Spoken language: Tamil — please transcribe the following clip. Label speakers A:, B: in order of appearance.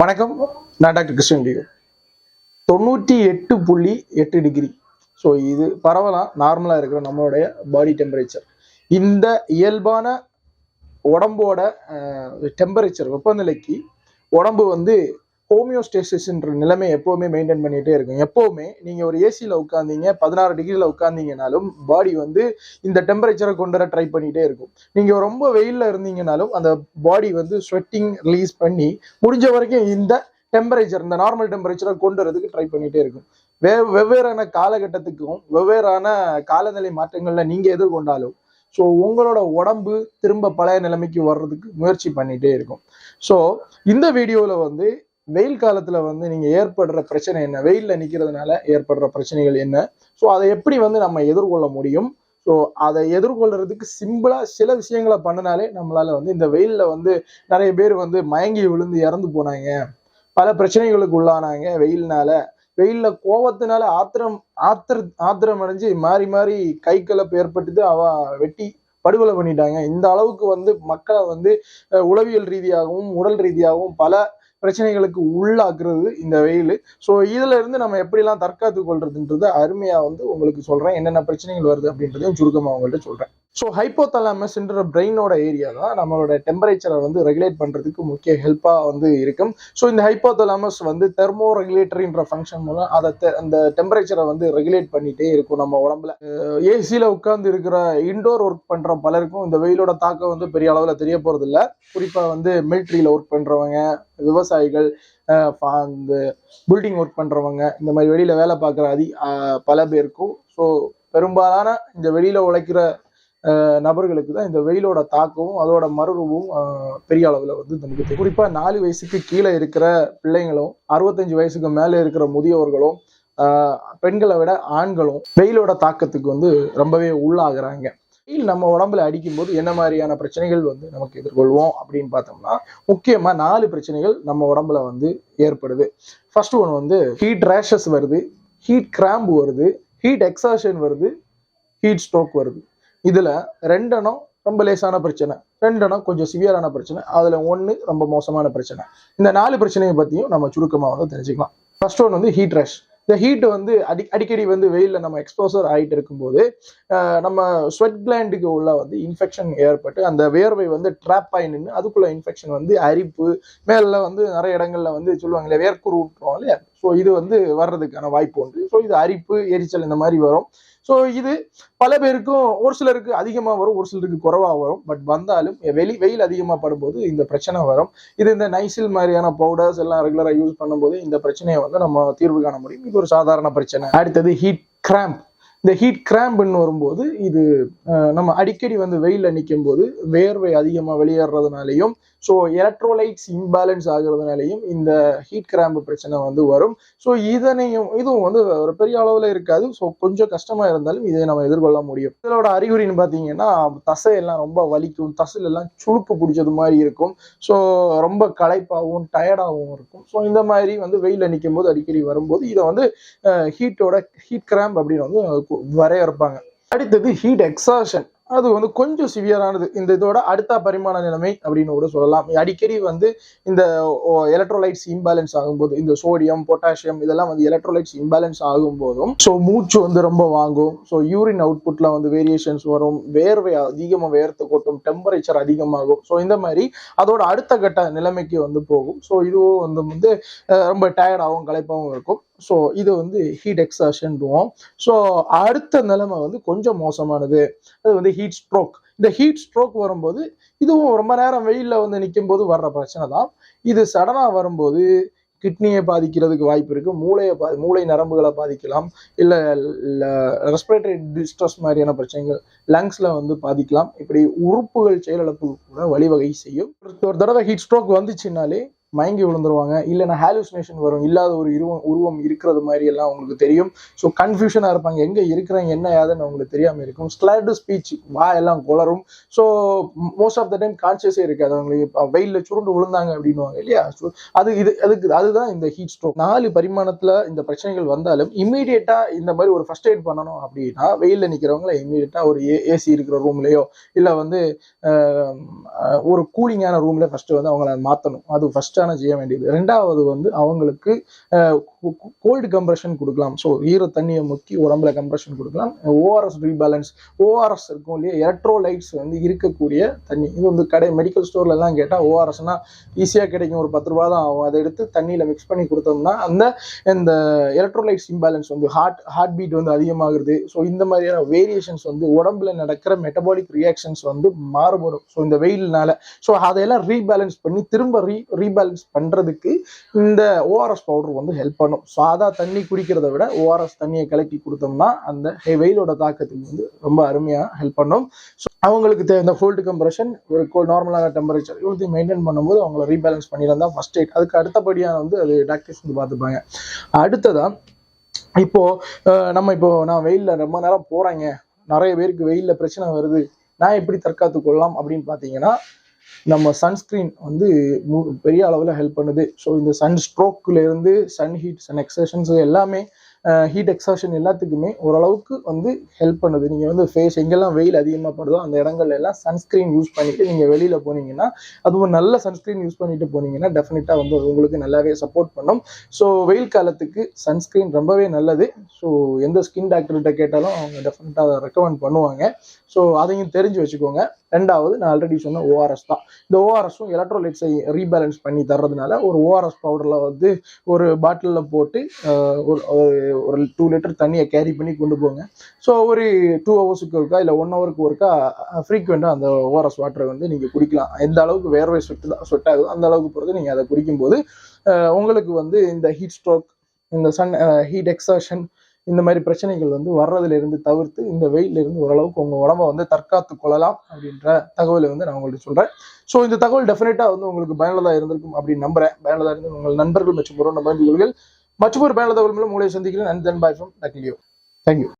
A: வணக்கம். நான் டாக்டர் கிருஷ்ணன் டியோ தொண்ணூற்றி எட்டு புள்ளி எட்டு டிகிரி. ஸோ இது பரவலாம் நார்மலாக இருக்கிற நம்மளுடைய பாடி டெம்பரேச்சர் இந்த இயல்பான உடம்போட டெம்பரேச்சர் வெப்பநிலைக்கு உடம்பு வந்து ஹோமியோஸ்டேசிஸ்ன்ற நிலைமை எப்போவுமே மெயின்டைன் பண்ணிகிட்டே இருக்கும். எப்போவுமே நீங்கள் ஒரு ஏசியில் உட்காந்தீங்க பதினாறு டிகிரியில் உட்காந்தீங்கனாலும் பாடி வந்து இந்த டெம்பரேச்சரை கொண்டு வர ட்ரை பண்ணிகிட்டே இருக்கும். நீங்கள் ரொம்ப வெயிலில் இருந்தீங்கனாலும் அந்த பாடி வந்து ஸ்வெட்டிங் ரிலீஸ் பண்ணி முடிஞ்ச வரைக்கும் இந்த டெம்பரேச்சர் இந்த நார்மல் டெம்பரேச்சரை கொண்டு வரதுக்கு ட்ரை பண்ணிகிட்டே இருக்கும். வே வெவ்வேறான காலகட்டத்துக்கும் வெவ்வேறான காலநிலை மாற்றங்களில் நீங்கள் எதிர்கொண்டாலும் ஸோ உங்களோட உடம்பு திரும்ப பழைய நிலைமைக்கு வர்றதுக்கு முயற்சி பண்ணிகிட்டே இருக்கும். ஸோ இந்த வீடியோவில் வந்து வெயில் காலத்தில் வந்து நீங்கள் ஏற்படுற பிரச்சனை என்ன? வெயிலில் நிற்கிறதுனால ஏற்படுற பிரச்சனைகள் என்ன? ஸோ அதை எப்படி வந்து நம்ம எதிர்கொள்ள முடியும்? ஸோ அதை எதிர்கொள்றதுக்கு சிம்பிளாக சில விஷயங்களை பண்ணினாலே நம்மளால் வந்து இந்த வெயிலில் வந்து நிறைய பேர் வந்து மயங்கி விழுந்து இறந்து போனாங்க. பல பிரச்சனைகளுக்கு உள்ளானாங்க வெயில்னால. வெயிலில் கோவத்தினால ஆத்திரம் ஆத்திர ஆத்திரம் அடைஞ்சு மாறி மாறி கை கலப்பு ஏற்பட்டது அவ வெட்டி படுகொலை பண்ணிட்டாங்க. இந்த அளவுக்கு வந்து மக்களை வந்து உளவியல் ரீதியாகவும் உடல் ரீதியாகவும் பல பிரச்சனைகளுக்கு உள்ளாக்குறது இந்த வெயில். ஸோ இதுல இருந்து நம்ம எப்படிலாம் தற்காத்து கொள்றதுன்றது அருமையா வந்து உங்களுக்கு சொல்றேன். என்னென்ன பிரச்சனைகள் வருது அப்படின்றதையும் சுருக்கமாக உங்கள்கிட்ட சொல்றேன். ஸோ ஹைப்போதலாமஸ்ன்ற பிரெயினோட ஏரியா தான் நம்மளோட டெம்பரேச்சரை வந்து ரெகுலேட் பண்ணுறதுக்கு முக்கிய ஹெல்ப்பாக வந்து இருக்கும். ஸோ இந்த ஹைப்போதலாமஸ் வந்து தெர்மோ ரெகுலேட்டரின்ற ஃபங்க்ஷன் மூலம் அதை அந்த டெம்பரேச்சரை வந்து ரெகுலேட் பண்ணிகிட்டே இருக்கும் நம்ம உடம்புல. ஏசியில் உட்கார்ந்து இருக்கிற இன்டோர் ஒர்க் பண்ணுற பலருக்கும் இந்த வெயிலோட தாக்கம் வந்து பெரிய அளவில் தெரிய போறது குறிப்பாக வந்து மிலிட்ரியில் ஒர்க் பண்ணுறவங்க விவசாயிகள் இந்த பில்டிங் ஒர்க் பண்ணுறவங்க இந்த மாதிரி வெளியில் வேலை பார்க்குற அதி பல பேருக்கும். ஸோ பெரும்பாலான இந்த வெளியில் உழைக்கிற நபர்களுக்கு தான் இந்த வெயிலோட தாக்கமும் அதோட மறுரூபமும் பெரிய அளவில் வந்து நமக்கு தெரியும் குறிப்பாக நாலு வயசுக்கு கீழே இருக்கிற பிள்ளைங்களும் அறுபத்தஞ்சு வயசுக்கு மேலே இருக்கிற முதியோர்களும் பெண்களை விட ஆண்களும் வெயிலோட தாக்கத்துக்கு வந்து ரொம்பவே உள்ளாகுறாங்க. வெயில் நம்ம உடம்புல அடிக்கும்போது என்ன மாதிரியான பிரச்சனைகள் வந்து நமக்கு எதிர்கொள்வோம் அப்படின்னு பார்த்தோம்னா முக்கியமாக நாலு பிரச்சனைகள் நம்ம உடம்புல வந்து ஏற்படுது. ஃபர்ஸ்ட் ஒன் வந்து ஹீட் ரேஷஸ் வருது ஹீட் கிராம்பு வருது ஹீட் எக்ஸாஷன் வருது ஹீட் ஸ்ட்ரோக் வருது. இதுல ரெண்டெண்ணம் ரொம்ப லேசான பிரச்சனை. ரெண்டெண்ணம் கொஞ்சம் சிவியரான பிரச்சனை. அதுல ஒன்று ரொம்ப மோசமான பிரச்சனை. இந்த நாலு பிரச்சனையை பத்தியும் நம்ம சுருக்கமா வந்து தெரிஞ்சுக்கலாம். ஃபர்ஸ்ட் ஒன் வந்து ஹீட் ரஷ் இந்த ஹீட் வந்து அடி அடிக்கடி வந்து வெயில்ல நம்ம எக்ஸ்போசர் ஆகிட்டு இருக்கும்போது நம்ம ஸ்வெட் கிளாண்டுக்கு உள்ள வந்து இன்ஃபெக்ஷன் ஏற்பட்டு அந்த வேர்வை வந்து ட்ராப் ஆகி நின்று அதுக்குள்ள இன்ஃபெக்ஷன் வந்து அரிப்பு மேல வந்து நிறைய இடங்கள்ல வந்து சொல்லுவாங்களே வேர்க்குரு விட்டுருவோம் இல்லையா? ஸோ இது வந்து வர்றதுக்கான வாய்ப்பு உண்டு. ஸோ இது அரிப்பு எரிச்சல் இந்த மாதிரி வரும். ஸோ இது பல பேருக்கும் ஒரு சிலருக்கு அதிகமாக வரும் ஒரு சிலருக்கு குறைவாக வரும். பட் வந்தாலும் வெளி வெயில் அதிகமாக படும்போது இந்த பிரச்சனை வரும். இது இந்த நைசில் மாதிரியான பவுடர்ஸ் எல்லாம் ரெகுலராக யூஸ் பண்ணும்போது இந்த பிரச்சனையை வந்து நம்ம தீர்வு காண முடியும். இது ஒரு சாதாரண பிரச்சனை. அடுத்தது ஹீட் கிராம்ப் இந்த ஹீட் கிராம்ப்னு வரும்போது இது நம்ம அடிக்கடி வந்து வெயிலில் நிற்கும் போது வேர்வை அதிகமாக வெளியேறதுனாலையும் ஸோ எலக்ட்ரோலைட்ஸ் இம்பேலன்ஸ் ஆகுறதுனாலையும் இந்த ஹீட் கிராம்பு பிரச்சனை வந்து வரும். ஸோ இதனையும் இதுவும் வந்து ஒரு பெரிய அளவில் இருக்காது. ஸோ கொஞ்சம் கஷ்டமாக இருந்தாலும் இதை நம்ம எதிர்கொள்ள முடியும். இதோட அறிகுறின்னு பார்த்தீங்கன்னா தசையெல்லாம் ரொம்ப வலிக்கும். தசையிலெல்லாம் சுழுக்கு பிடிச்சது மாதிரி இருக்கும். ஸோ ரொம்ப களைப்பாகவும் டயர்டாகவும் இருக்கும். ஸோ இந்த மாதிரி வந்து வெயிலில் நிற்கும் போது அடிக்கடி வரும்போது இதை வந்து ஹீட்டோட ஹீட் கிராம்ப் அப்படின்னு வந்து வரையறுப்பாங்க. அடுத்தது ஹீட் எக்ஸாஷன் அது வந்து கொஞ்சம் சிவியரானது இந்த இதோட அடுத்த பரிமாண நிலைமை அப்படின்னு கூட சொல்லலாம். அடிக்கடி வந்து இந்த எலக்ட்ரோலைட்ஸ் இம்பேலன்ஸ் ஆகும்போது இந்த சோடியம் பொட்டாசியம் இதெல்லாம் வந்து எலக்ட்ரோலைட்ஸ் இம்பேலன்ஸ் ஆகும்போதும் ஸோ மூச்சு வந்து ரொம்ப வாங்கும். ஸோ யூரின் அவுட்புட்ல வந்து வேரியேஷன்ஸ் வரும். வேர்வை அதிகமாக வேர்த்து கொட்டும். டெம்பரேச்சர் அதிகமாகும். ஸோ இந்த மாதிரி அதோட அடுத்த கட்ட நிலைமைக்கு வந்து போகும். ஸோ இதுவும் வந்து வந்து ரொம்ப டயர்டாகவும் களைப்பாகவும் இருக்கும். ஸோ இது வந்து ஹீட் எக்ஸாஷன்டுவோம் ஸோ அடுத்த நிலைமை வந்து கொஞ்சம் மோசமானது. அது வந்து ஹீட் ஸ்ட்ரோக் இந்த ஹீட் ஸ்ட்ரோக் வரும்போது இதுவும் ரொம்ப நேரம் வெயிலில் வந்து நிற்கும் போது வர்ற பிரச்சனை தான். இது சடனாக வரும்போது கிட்னியை பாதிக்கிறதுக்கு வாய்ப்பு இருக்குது மூளையை பா மூளை நரம்புகளை பாதிக்கலாம். இல்லை ரெஸ்பிரேட்டரி டிஸ்ட்ரெஸ் மாதிரியான பிரச்சனைகள் லங்ஸில் வந்து பாதிக்கலாம். இப்படி உறுப்புகள் செயலிழப்பு கூட வழிவகை செய்யும். ஒரு- ஒரு தடவை ஹீட் ஸ்ட்ரோக் வந்துச்சுனாலே மயங்கி விழுந்துருவாங்க. இல்லைன்னா ஹாலுசினேஷன் வரும். இல்லாத ஒரு உருவம் உருவம் இருக்கிறது மாதிரி எல்லாம் உங்களுக்கு தெரியும். ஸோ கன்ஃபியூஷனாக இருப்பாங்க. எங்கே இருக்கிறாங்க என்ன யாதுன்னு அவங்களுக்கு தெரியாமல் இருக்கும். ஸ்லாட் ஸ்பீச் வாயெல்லாம் குளரும் so most of the time கான்சியஸே இருக்காது. அவங்களுக்கு வெயிலில் சுருண்டு விழுந்தாங்க அப்படின்னுவாங்க இல்லையா? ஸோ அது இது அதுக்கு அதுதான் இந்த ஹீட் ஸ்ட்ரோக் நாலு பரிமாணத்தில் இந்த பிரச்சனைகள் வந்தாலும் இம்மீடியட்டாக இந்த மாதிரி ஒரு ஃபர்ஸ்ட் எய்ட் பண்ணணும் அப்படின்னா வெயிலில் நிற்கிறவங்கள இம்மீடியட்டாக ஒரு ஏ ஏசி இருக்கிற ரூம்லேயோ இல்லை வந்து ஒரு கூலிங்கான ரூம்ல ஃபர்ஸ்ட் வந்து அவங்கள மாற்றணும் அது ஃபர்ஸ்ட் மஸ்டான செய்ய வேண்டியது. ரெண்டாவது வந்து அவங்களுக்கு கோல்டு கம்ப்ரெஷன் கொடுக்கலாம். ஸோ ஈர தண்ணியை முக்கி உடம்புல கம்ப்ரெஷன் கொடுக்கலாம். ஓஆர்எஸ் ரீபேலன்ஸ் ஓஆர்எஸ் இருக்கும் இல்லையா? எலக்ட்ரோலைட்ஸ் வந்து இருக்கக்கூடிய தண்ணி. இது வந்து கடை மெடிக்கல் ஸ்டோர்ல எல்லாம் கேட்டால் ஓஆர்எஸ்னா ஈஸியாக கிடைக்கும். ஒரு பத்து ரூபா தான் ஆகும். அதை எடுத்து தண்ணியில் மிக்ஸ் பண்ணி கொடுத்தோம்னா அந்த இந்த எலக்ட்ரோலைட்ஸ் இம்பேலன்ஸ் வந்து ஹார்ட் ஹார்ட் பீட் வந்து அதிகமாகுது ஸோ இந்த மாதிரியான வேரியேஷன்ஸ் வந்து உடம்புல நடக்கிற மெட்டபாலிக் ரியாக்ஷன்ஸ் வந்து மாறுபடும். ஸோ இந்த வெயில்னால. ஸோ அதையெல்லாம் ரீபேலன்ஸ் பண்ணி திரும்ப ரீ ரீபேலன்ஸ் பண்றதுக்கு இந்த ஓஆர்எஸ் பவுடர் வந்து ஹெல்ப் பண்ணும். சாதா தண்ணி குடிக்கிறத விட ஓஆர்எஸ் தண்ணியை கலக்கி கொடுத்தோம்னா அந்த வெயிலோட தாக்கத்துக்கு வந்து ரொம்ப அருமையாக ஹெல்ப் பண்ணும். ஸோ அவங்களுக்கு தேவை இந்த ஃபோல்டு கம்ப்ரெஷன் ஒரு நார்மலான டெம்பரேச்சர் இவ்வளோத்தையும் மெயின்டைன் பண்ணும்போது அவங்கள ரீபேலன்ஸ் பண்ணியிருந்தா ஃபர்ஸ்ட் எய்ட் அதுக்கு அடுத்தபடியாக வந்து அது டாக்டர்ஸ் வந்து பார்த்துப்பாங்க. அடுத்ததா இப்போ நம்ம இப்போ நான் வெயில்ல ரொம்ப நேரம் போறேங்க. நிறைய பேருக்கு வெயில்ல பிரச்சனை வருது. நான் எப்படி தற்காத்து கொள்ளலாம் அப்படின்னு பார்த்தீங்கன்னா நம்ம சன்ஸ்கிரீன் வந்து மு- பெரிய அளவில் ஹெல்ப் பண்ணுது. ஸோ இந்த சன் ஸ்ட்ரோக்குலேருந்து சன் ஹீட் சன் எக்ஸஷன்ஸ் எல்லாமே ஹீட் எக்ஸாஷன் எல்லாத்துக்குமே ஓரளவுக்கு வந்து ஹெல்ப் பண்ணுது. நீங்கள் வந்து ஃபேஸ் எங்கெல்லாம் வெயில் அதிகமாக படுதோ அந்த இடங்கள்ல எல்லாம் சன்ஸ்கிரீன் யூஸ் பண்ணிட்டு நீங்கள் வெளியில் போனீங்கன்னா அதுவும் நல்ல சன்ஸ்கிரீன் யூஸ் பண்ணிட்டு போனீங்கன்னா டெஃபினட்டாக வந்து உங்களுக்கு நல்லாவே சப்போர்ட் பண்ணும். ஸோ வெயில் காலத்துக்கு சன்ஸ்கிரீன் ரொம்பவே நல்லது. ஸோ எந்த ஸ்கின் டாக்டர்கிட்ட கேட்டாலும் அவங்க டெஃபினட்டாக அதை ரெக்கமெண்ட் பண்ணுவாங்க. ஸோ அதையும் தெரிஞ்சு வச்சுக்கோங்க. ரெண்டாவது நான் ஆல்ரெடி சொன்ன ஓஆர்எஸ் தான். இந்த ஓஆர்எஸும் எலக்ட்ரோலைட்ஸை ரீபேலன்ஸ் பண்ணி தர்றதுனால ஒரு ஓஆர்எஸ் பவுடரில் வந்து ஒரு பாட்டிலில் போட்டு ஒரு ஒரு- டூ லிட்டர் தண்ணியை கேரி பண்ணி கொண்டு போங்க. ஸோ ஒரு டூ ஹவர்ஸுக்கு ஒருக்கா இல்லை ஒன் ஹவருக்கு ஒருக்கா ஃப்ரீக்வெண்ட்டாக அந்த ஓஆர்எஸ் வாட்டரை வந்து நீங்கள் குடிக்கலாம். எந்த அளவுக்கு வேர்வை சொட்டு சொட் ஆகுதோ அந்த அளவுக்கு பொறுத்து நீங்கள் அதை குடிக்கும்போது உங்களுக்கு வந்து இந்த ஹீட் ஸ்ட்ரோக் இந்த சன் ஹீட் எக்ஸாஷன் இந்த மாதிரி பிரச்சனைகள் வந்து வர்றதுல இருந்து தவிர்த்து இந்த வெயில்ல இருந்து ஓரளவுக்கு உங்க உடம்ப வந்து தற்காத்து கொள்ளலாம் அப்படின்ற தகவலை வந்து நான் உங்களுக்கு சொல்றேன். ஸோ இந்த தகவல் டெஃபினட்டா வந்து உங்களுக்கு பயனுள்ளதா இருந்திருக்கும் அப்படின்னு நம்புறேன். பயனுள்ளதா இருந்து உங்கள் நண்பர்கள் மற்றும் உறவு நண்பர்கள் மற்றும் ஒரு பயனுள்ள தகவல் மூலம் உங்களை சந்திக்கிறேன். அண்ட் தென் பாய் ஃப்ரம் டக்லியோ தேங்க்யூ